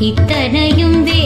இத்தனையும் வே